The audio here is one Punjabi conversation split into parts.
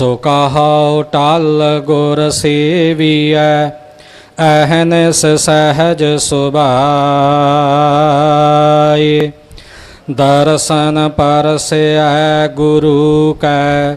ਸੋ ਕਹਾਉ ਟਲ ਗੁਰ ਸੇਵੀਐ ਅਹਨਸ ਸਹਜ ਸੁਭਾਈ ਦਰਸ਼ਨ ਪਰਸੈ ਗੁਰੂ ਕੈ,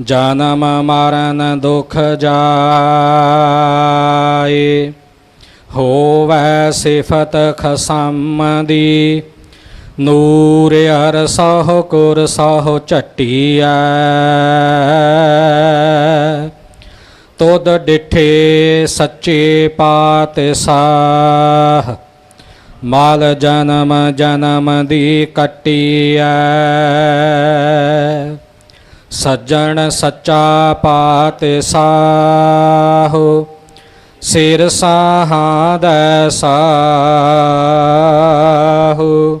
ਜਨਮ ਮਰਨ ਦੁਖ ਜਾਏ। ਹੋਵੈ ਸਿਫਤ ਖਸਮ ਦੀ ਨੂਰ ਅਰ ਸਹੁ ਕੁਰ ਸਹੁ ਝਟੀਐ। ਤੁਧ ਡਿਠੇ ਸੱਚੇ ਪਾਤਸ਼ਾਹ, ਮਾਲ ਜਨਮ ਜਨਮ ਦੀ ਕਟੀਐ। ਸੱਜਣ ਸੱਚਾ ਪਾਤ ਪਾਤਸ਼ਾਹ ਸਿਰ ਸਾਹਾਦੈ ਸਾਹੂ।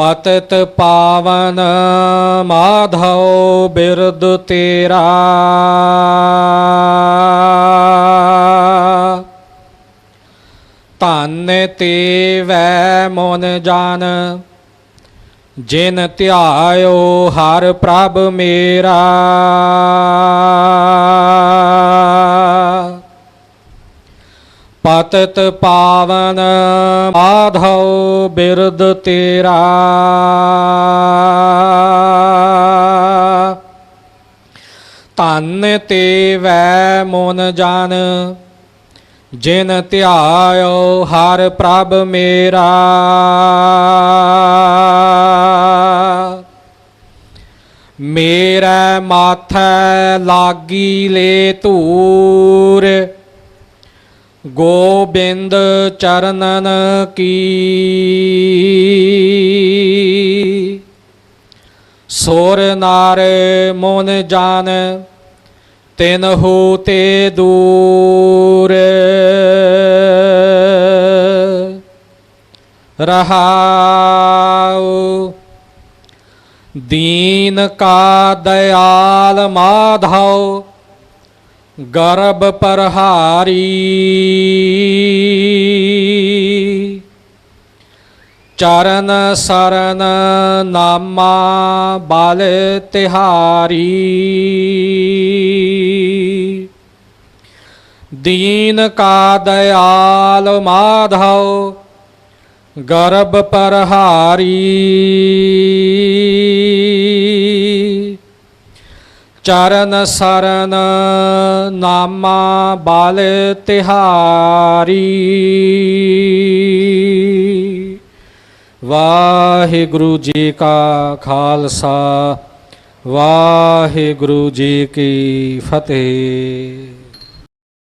ਪਤਿਤ ਪਾਵਨ ਮਾਧਵ ਬਿਰਦ ਤੇਰਾ। ਧੰਨ ਤੇ ਵੈ ਮਨ ਜਾਨ, ਜਿਨ ਧਿਆਇਓ ਹਰ ਪ੍ਰਭ ਮੇਰਾ। ਪਤਿਤ ਪਾਵਨ ਮਾਧਵ ਬਿਰਦ ਤੇਰਾ। ਧੰਨ ਤੇ ਵੈ ਮਨ ਜਾਨ, ਜਿਨ ਧਿਆਇਓ ਹਰ ਪ੍ਰਭ ਮੇਰਾ। ਮੇਰਾ ਮਾਥੈ ਲਾਗੀ ਲੈ ਧੂਰ ਗੋਬਿੰਦ ਚਰਨਨ ਕੀ। ਸੋਰ ਨਾਰ ਮੋਨ ਜਾਨ, ਤਿਨ ਹੋ ਤੇ ਦੂਰ। ਰਹਾਉ, ਦੀਨ ਕਾ ਦਇਆਲ ਮਾਧਵ ਗਰਭ ਪਰਹਾਰੀ। ਚਰਨ ਸਰਨ ਨਾਮਾ ਬਲ ਤਿਹਾਰੀ। ਦੀਨ ਕਾ ਦਇਆਲ ਮਾਧਵ ਗਰਭ ਪਰਹਾਰੀ। ਚਰਨ ਸਰਨ ਨਾਮਾ ਬਲ ਤਿਹਾਰੀ। ਵਾਹਿਗੁਰੂ ਜੀ ਕਾ ਖਾਲਸਾ ਵਾਹਿਗੁਰੂ ਜੀ ਕੀ ਫਤਿਹ।